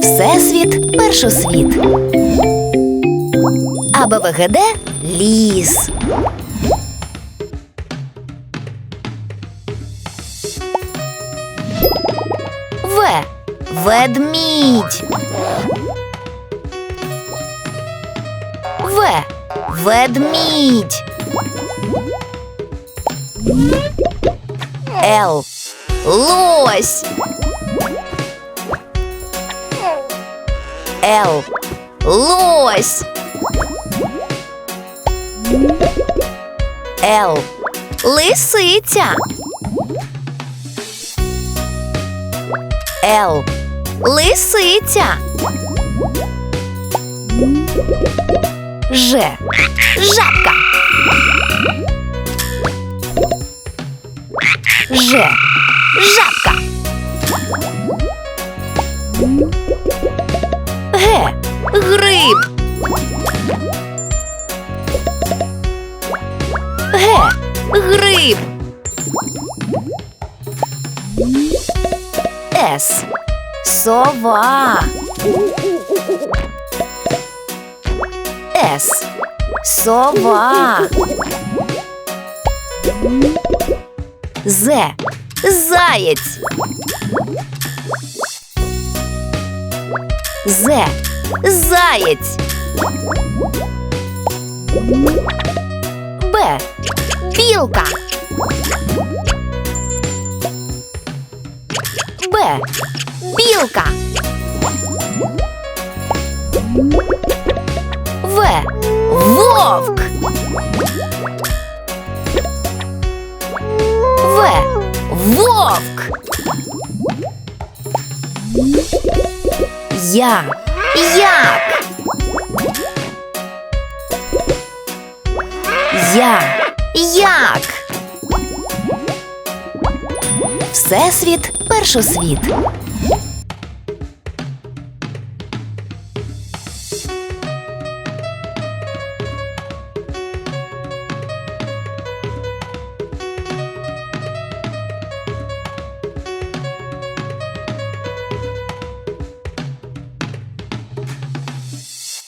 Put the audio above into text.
Всесвіт першосвіт. АБВГД ліс. В. Ведмідь. В. Ведмідь. Л. Лось. Л. Лось. Л. Лисиця. Л. Лисиця. Ж. Жабка. Ж. Жабка. Гриб. Г. Гриб. С. Сова. С. Сова. З. Заєць. З. Заєць. Б. Білка. Б. Білка. В. Вовк. В. Вовк. Я. Як. Я. Як. Всесвіт першосвіт.